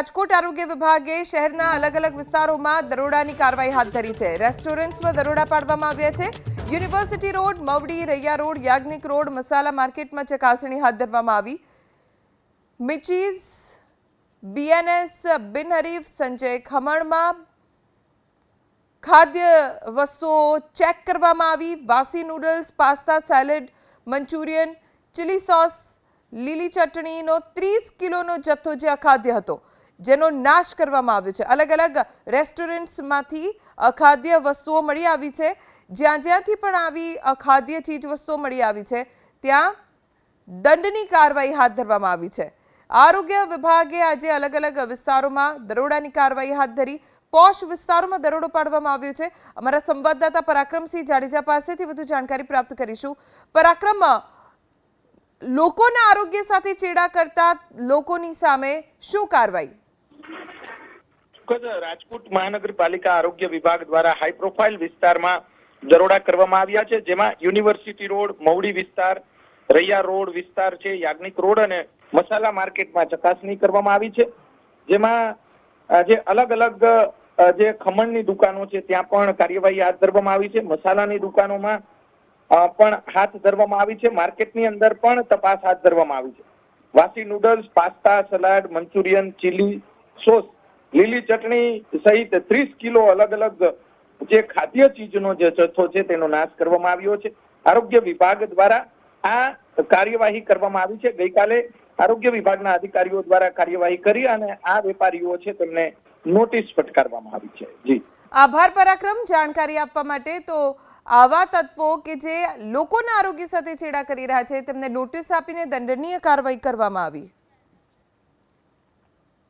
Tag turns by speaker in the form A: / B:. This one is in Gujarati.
A: રાજકોટ આરોગ્ય વિભાગે શહેરના અલગ અલગ વિસ્તારોમાં દરોડાની કાર્યવાહી હાથ ધરી છે. રેસ્ટોરન્ટ્સમાં દરોડા પાડવામાં આવ્યા છે. University road, Mavdi, Raiya road, Yagnik road, masala માર્કેટમાં ચકાસણી હાથ ધરવામાં આવી. મિચીઝ બીએનએસ, બિનહરીફ, સંજય ખમણમાં ખાદ્ય વસ્તુઓ ચેક કરવામાં આવી. વાસી noodles, pasta, salad, Manchurian, chilli sauce, લીલી ચટણીનો ત્રીસ કિલોનો જથ્થો જે અખાદ્ય હતો. જેનો નાશ કરવામાં આવ્યો છે. અલગ અલગ રેસ્ટોરન્ટ્સમાંથી અખાદ્ય વસ્તુઓ મળી આવી છે. જ્યાં જ્યાંથી પણ આવી અખાદ્ય ચીજ વસ્તુઓ મળી આવી છે, ત્યાં દંડની કાર્યવાહી હાથ ધરવામાં આવી છે. આરોગ્ય વિભાગે આજે અલગ અલગ વિસ્તારોમાં દરોડાની કાર્યવાહી હાથ ધરી, પોશ વિસ્તારોમાં દરોડો પાડવામાં આવ્યો છે. અમારા સંવાદદાતા પરાક્રમસિંહ જાડેજા પાસેથી વધુ જાણકારી પ્રાપ્ત કરીશું. પરાક્રમ લોકોના આરોગ્ય સાથે ચેડા કરતા લોકોની સામે શું કાર્યવાહી?
B: ચોક્કસ રાજકોટ મહાનગરપાલિકા આરોગ્ય વિભાગ દ્વારા હાઈ પ્રોફાઇલ વિસ્તારમાં દરોડા કરવામાં આવ્યા છે, જેમાં યુનિવર્સિટી રોડ, મવડી વિસ્તાર, રૈયા રોડ વિસ્તાર છે, યાજ્ઞિક રોડ અને મસાલા માર્કેટમાં ચકાસણી કરવામાં આવી છે. જેમાં જે અલગ અલગ જે ખમણની દુકાનો છે, ત્યાં પણ કાર્યવાહી હાથ ધરવામાં આવી છે. મસાલાની દુકાનોમાં પણ હાથ ધરવામાં આવી છે. માર્કેટની અંદર પણ તપાસ હાથ ધરવામાં આવી છે. વાસી noodles, pasta, salad, Manchurian, chilli sauce લીલી ચટણી સહિત ત્રીસ કિલો અલગ અલગ જે ખાદ્ય ચીજનો જે જથ્થો છે તેનો નાશ કરવામાં આવ્યો છે. આરોગ્ય વિભાગ દ્વારા આ કાર્યવાહી કરવામાં આવી છે. ગઈકાલે આરોગ્ય વિભાગના અધિકારીઓ દ્વારા કાર્યવાહી કરી અને આ વેપારીઓ છે તેમને નોટિસ ફટકારવામાં આવી છે. જી.
A: આભાર પરાક્રમ. જાણકારી આપવા માટે તો આવા તત્વો કે જે લોકોના આરોગ્ય સાથે છેડા કરી રહ્યા છે તેમને નોટિસ આપીને દંડનીય કાર્યવાહી કરવામાં આવી.